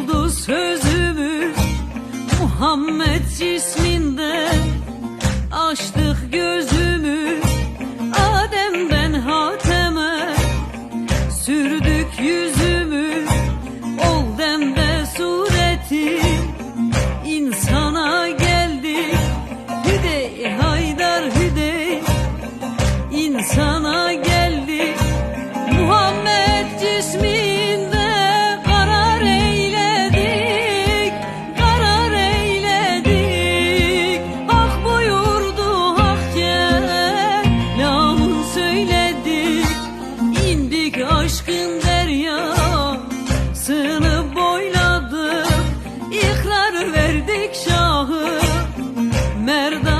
oldu sözümüz? Muhammed isminde açtık gözümüz. Adem'den Hatem'e sürdük yüz verdad.